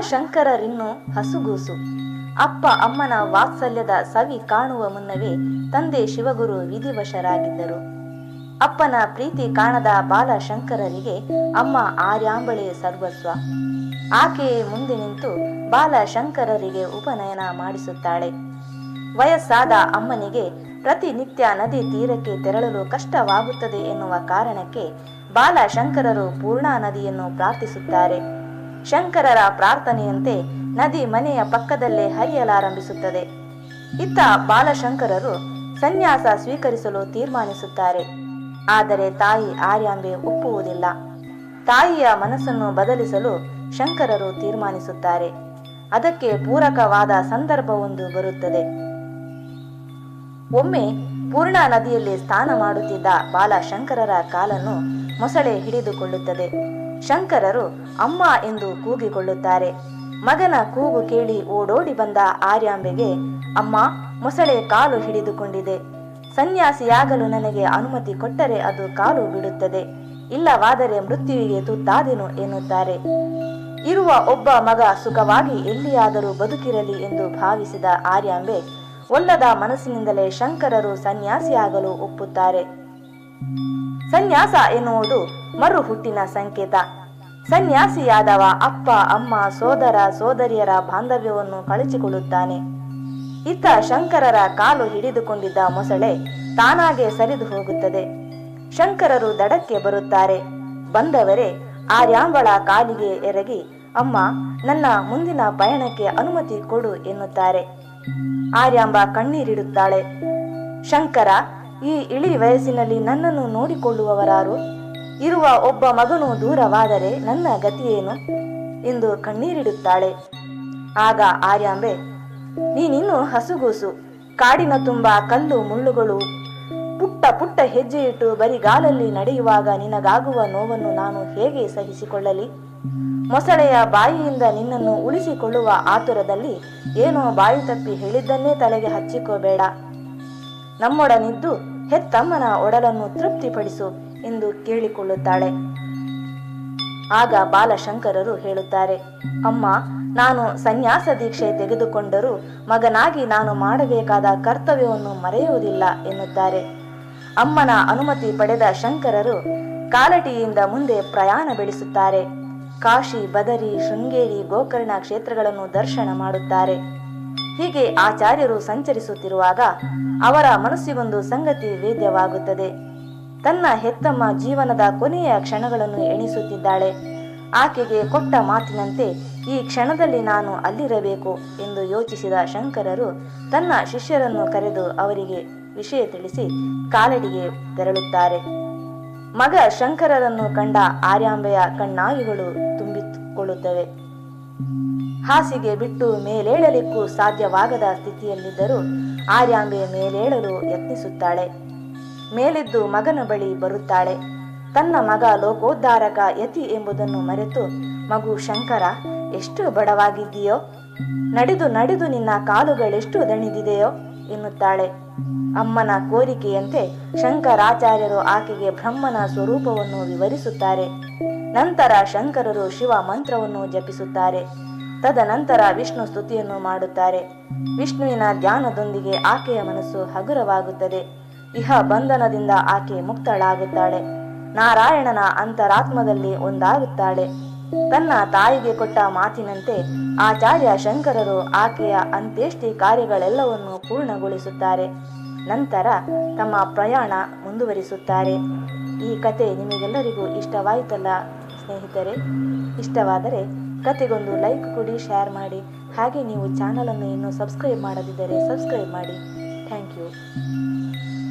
ಶಂಕರರಿನ್ನು ಹಸುಗೂಸು. ಅಪ್ಪ ಅಮ್ಮನ ವಾತ್ಸಲ್ಯದ ಸವಿ ಕಾಣುವ ಮುನ್ನವೇ ತಂದೆ ಶಿವಗುರು ವಿಧಿವಶರಾಗಿದ್ದರು. ಅಪ್ಪನ ಪ್ರೀತಿ ಕಾಣದ ಬಾಲ ಶಂಕರರಿಗೆ ಅಮ್ಮ ಆರ್ಯಾಂಬಳೆ ಸರ್ವಸ್ವ. ಆಕೆಯೇ ಮುಂದೆ ನಿಂತು ಬಾಲ ಶಂಕರರಿಗೆ ಉಪನಯನ ಮಾಡಿಸುತ್ತಾಳೆ. ವಯಸ್ಸಾದ ಅಮ್ಮನಿಗೆ ಪ್ರತಿನಿತ್ಯ ನದಿ ತೀರಕ್ಕೆ ತೆರಳಲು ಕಷ್ಟವಾಗುತ್ತದೆ ಎನ್ನುವ ಕಾರಣಕ್ಕೆ ಬಾಲ ಶಂಕರರು ಪೂರ್ಣಾ ನದಿಯನ್ನು ಪ್ರಾರ್ಥಿಸುತ್ತಾರೆ. ಶಂಕರರ ಪ್ರಾರ್ಥನೆಯಂತೆ ನದಿ ಮನೆಯ ಪಕ್ಕದಲ್ಲೇ ಹರಿಯಲಾರಂಭಿಸುತ್ತದೆ. ಇತ್ತ ಬಾಲಶಂಕರರು ಸನ್ಯಾಸ ಸ್ವೀಕರಿಸಲು ತೀರ್ಮಾನಿಸುತ್ತಾರೆ. ಆದರೆ ತಾಯಿ ಆರ್ಯಾಂಬೆ ಒಪ್ಪುವುದಿಲ್ಲ. ತಾಯಿಯ ಮನಸ್ಸನ್ನು ಬದಲಿಸಲು ಶಂಕರರು ತೀರ್ಮಾನಿಸುತ್ತಾರೆ. ಅದಕ್ಕೆ ಪೂರಕವಾದ ಸಂದರ್ಭವೊಂದು ಬರುತ್ತದೆ. ಒಮ್ಮೆ ಪೂರ್ಣಾ ನದಿಯಲ್ಲಿ ಸ್ನಾನ ಮಾಡುತ್ತಿದ್ದ ಬಾಲಶಂಕರರ ಕಾಲನ್ನು ಮೊಸಳೆ ಹಿಡಿದುಕೊಳ್ಳುತ್ತದೆ. ಶಂಕರರು ಅಮ್ಮ ಎಂದು ಕೂಗಿಕೊಳ್ಳುತ್ತಾರೆ. ಮಗನ ಕೂಗು ಕೇಳಿ ಓಡೋಡಿ ಬಂದ ಆರ್ಯಾಂಬೆಗೆ, ಅಮ್ಮ, ಮೊಸಳೆ ಕಾಲು ಹಿಡಿದುಕೊಂಡಿದೆ. ಸನ್ಯಾಸಿಯಾಗಲು ನನಗೆ ಅನುಮತಿ ಕೊಟ್ಟರೆ ಅದು ಕಾಲು ಬಿಡುತ್ತದೆ ಇಲ್ಲವಾದರೆ ಮೃತ್ಯುವಿಗೆ ತುತ್ತಾದೆನು ಎನ್ನುತ್ತಾರೆ. ಇರುವ ಒಬ್ಬ ಮಗ ಸುಖವಾಗಿ ಎಲ್ಲಿಯಾದರೂ ಬದುಕಿರಲಿ ಎಂದು ಭಾವಿಸಿದ ಆರ್ಯಾಂಬೆ, ಒಲ್ಲದ ಮನಸ್ಸಿನಿಂದಲೇ ಶಂಕರರು ಸನ್ಯಾಸಿಯಾಗಲು ಒಪ್ಪುತ್ತಾರೆ. ಸನ್ಯಾಸ ಎನ್ನುವುದು ಮರು ಹುಟ್ಟಿನ ಸಂಕೇತ. ಸನ್ಯಾಸಿಯಾದವ ಅಪ್ಪ, ಅಮ್ಮ, ಸೋದರ, ಸೋದರಿಯರ ಬಾಂಧವ್ಯವನ್ನು ಕಳಚಿಕೊಳ್ಳುತ್ತಾನೆ. ಇತ್ತ ಶಂಕರರ ಕಾಲು ಹಿಡಿದುಕೊಂಡಿದ್ದ ಮೊಸಳೆ ತಾನಾಗೆ ಸರಿದು ಹೋಗುತ್ತದೆ. ಶಂಕರರು ದಡಕ್ಕೆ ಬರುತ್ತಾರೆ. ಬಂದವರೇ ಆರ್ಯಾಂಬಳ ಕಾಲಿಗೆ ಎರಗಿ, ಅಮ್ಮ, ನನ್ನ ಮುಂದಿನ ಪಯಣಕ್ಕೆ ಅನುಮತಿ ಕೊಡು ಎನ್ನುತ್ತಾರೆ. ಆರ್ಯಾಂಬ ಕಣ್ಣೀರಿಡುತ್ತಾಳೆ. ಶಂಕರ ಈ ಇಳಿ ವಯಸ್ಸಿನಲ್ಲಿ ನನ್ನನ್ನು ನೋಡಿಕೊಳ್ಳುವವರಾರು. ಇರುವ ಒಬ್ಬ ಮಗನು ದೂರವಾದರೆ ನನ್ನ ಗತಿಯೇನು? ಎಂದು ಕಣ್ಣೀರಿಡುತ್ತಾಳೆ. ಆಗ ಆರ್ಯಾಂಬೆ, ನೀನಿನ್ನು ಹಸುಗೂಸು. ಕಾಡಿನ ತುಂಬ ಕಲ್ಲು ಮುಳ್ಳುಗಳು. ಪುಟ್ಟ ಪುಟ್ಟ ಹೆಜ್ಜೆಯಿಟ್ಟು ಬರಿಗಾಲಲ್ಲಿ ನಡೆಯುವಾಗ ನಿನಗಾಗುವ ನೋವನ್ನು ನಾನು ಹೇಗೆ ಸಹಿಸಿಕೊಳ್ಳಲಿ? ಮೊಸಳೆಯ ಬಾಯಿಯಿಂದ ನಿನ್ನನ್ನು ಉಳಿಸಿಕೊಳ್ಳುವ ಆತುರದಲ್ಲಿ ಏನೋ ಬಾಯಿ ತಪ್ಪಿ ಹೇಳಿದ್ದನ್ನೇ ತಲೆಗೆ ಹಚ್ಚಿಕೋಬೇಡ. ನಮ್ಮೊಡನಿದ್ದು ಹೆತ್ತಮ್ಮನ ಒಡಲನ್ನು ತೃಪ್ತಿಪಡಿಸು ಎಂದು ಕೇಳಿಕೊಳ್ಳುತ್ತಾಳೆ. ಆಗ ಬಾಲಶಂಕರರು ಹೇಳುತ್ತಾರೆ, ಅಮ್ಮ, ನಾನು ಸನ್ಯಾಸ ದೀಕ್ಷೆ ತೆಗೆದುಕೊಂಡರೂ ಮಗನಾಗಿ ನಾನು ಮಾಡಬೇಕಾದ ಕರ್ತವ್ಯವನ್ನು ಮರೆಯುವುದಿಲ್ಲ ಎನ್ನುತ್ತಾರೆ. ಅಮ್ಮನ ಅನುಮತಿ ಪಡೆದ ಶಂಕರರು ಕಾಲಟಿಯಿಂದ ಮುಂದೆ ಪ್ರಯಾಣ ಬೆಳೆಸುತ್ತಾರೆ. ಕಾಶಿ, ಬದರಿ, ಶೃಂಗೇರಿ, ಗೋಕರ್ಣ ಕ್ಷೇತ್ರಗಳನ್ನು ದರ್ಶನ ಮಾಡುತ್ತಾರೆ. ಹೀಗೆ ಆಚಾರ್ಯರು ಸಂಚರಿಸುತ್ತಿರುವಾಗ ಅವರ ಮನಸ್ಸಿಗೊಂದು ಸಂಗತಿ ವೇದ್ಯವಾಗುತ್ತದೆ. ತನ್ನ ಹೆತ್ತಮ್ಮ ಜೀವನದ ಕೊನೆಯ ಕ್ಷಣಗಳನ್ನು ಎಣಿಸುತ್ತಿದ್ದಾಳೆ. ಆಕೆಗೆ ಕೊಟ್ಟ ಮಾತಿನಂತೆ, ಈ ಕ್ಷಣದಲ್ಲಿ ನಾನು ಅಲ್ಲಿರಬೇಕು ಎಂದು ಯೋಚಿಸಿದ ಶಂಕರರು ತನ್ನ ಶಿಷ್ಯರನ್ನು ಕರೆದು ಅವರಿಗೆ ವಿಷಯ ತಿಳಿಸಿ ಕಾಲಡಿಗೆ ತೆರಳುತ್ತಾರೆ. ಮಗ ಶಂಕರರನ್ನು ಕಂಡ ಆರ್ಯಾಂಬೆಯ ಕಣ್ಣಾಯಿಗಳು ತುಂಬಿಕೊಳ್ಳುತ್ತವೆ. ಹಾಸಿಗೆ ಬಿಟ್ಟು ಮೇಲೇಳಲಿಕ್ಕೂ ಸಾಧ್ಯವಾಗದ ಸ್ಥಿತಿಯಲ್ಲಿದ್ದರೂ ಆರ್ಯಾಂಬೆ ಮೇಲೇಳಲು ಯತ್ನಿಸುತ್ತಾಳೆ. ಮೇಲೆದ್ದು ಮಗನ ಬಳಿ ಬರುತ್ತಾಳೆ. ತನ್ನ ಮಗ ಲೋಕೋದ್ಧಾರಕ ಯತಿ ಎಂಬುದನ್ನು ಮರೆತು, ಮಗು ಶಂಕರ, ಎಷ್ಟು ಬಡವಾಗಿದ್ದೀಯೋ? ನಡೆದು ನಡೆದು ನಿನ್ನ ಕಾಲುಗಳೆಷ್ಟು ದಣಿದಿದೆಯೋ? ಎನ್ನುತ್ತಾಳೆ. ಅಮ್ಮನ ಕೋರಿಕೆಯಂತೆ ಶಂಕರಾಚಾರ್ಯರು ಆಕೆಗೆ ಬ್ರಹ್ಮನ ಸ್ವರೂಪವನ್ನು ವಿವರಿಸುತ್ತಾರೆ. ನಂತರ ಶಂಕರರು ಶಿವ ಮಂತ್ರವನ್ನು ಜಪಿಸುತ್ತಾರೆ. ತದನಂತರ ವಿಷ್ಣು ಸ್ತುತಿಯನ್ನು ಮಾಡುತ್ತಾರೆ. ವಿಷ್ಣುವಿನ ಧ್ಯಾನದೊಂದಿಗೆ ಆಕೆಯ ಮನಸ್ಸು ಹಗುರವಾಗುತ್ತದೆ. ಇಹ ಬಂಧನದಿಂದ ಆಕೆ ಮುಕ್ತಳಾಗುತ್ತಾಳೆ. ನಾರಾಯಣನ ಅಂತರಾತ್ಮದಲ್ಲಿ ಒಂದಾಗುತ್ತಾಳೆ. ತನ್ನ ತಾಯಿಗೆ ಕೊಟ್ಟ ಮಾತಿನಂತೆ ಆಚಾರ್ಯ ಶಂಕರರು ಆಕೆಯ ಅಂತ್ಯೇಷ್ಟಿ ಕಾರ್ಯಗಳೆಲ್ಲವನ್ನು ಪೂರ್ಣಗೊಳಿಸುತ್ತಾರೆ. ನಂತರ ತಮ್ಮ ಪ್ರಯಾಣ ಮುಂದುವರಿಸುತ್ತಾರೆ. ಈ ಕತೆ ನಿಮಗೆಲ್ಲರಿಗೂ ಇಷ್ಟವಾಯಿತಲ್ಲ ಸ್ನೇಹಿತರೆ? ಇಷ್ಟವಾದರೆ ಕತೆಗೊಂದು ಲೈಕ್ ಕೊಡಿ, ಶೇರ್ ಮಾಡಿ. ಹಾಗೆ ನೀವು ಚಾನಲನ್ನು ಇನ್ನೂ ಸಬ್ಸ್ಕ್ರೈಬ್ ಮಾಡದಿದ್ದರೆ ಸಬ್ಸ್ಕ್ರೈಬ್ ಮಾಡಿ. Thank you.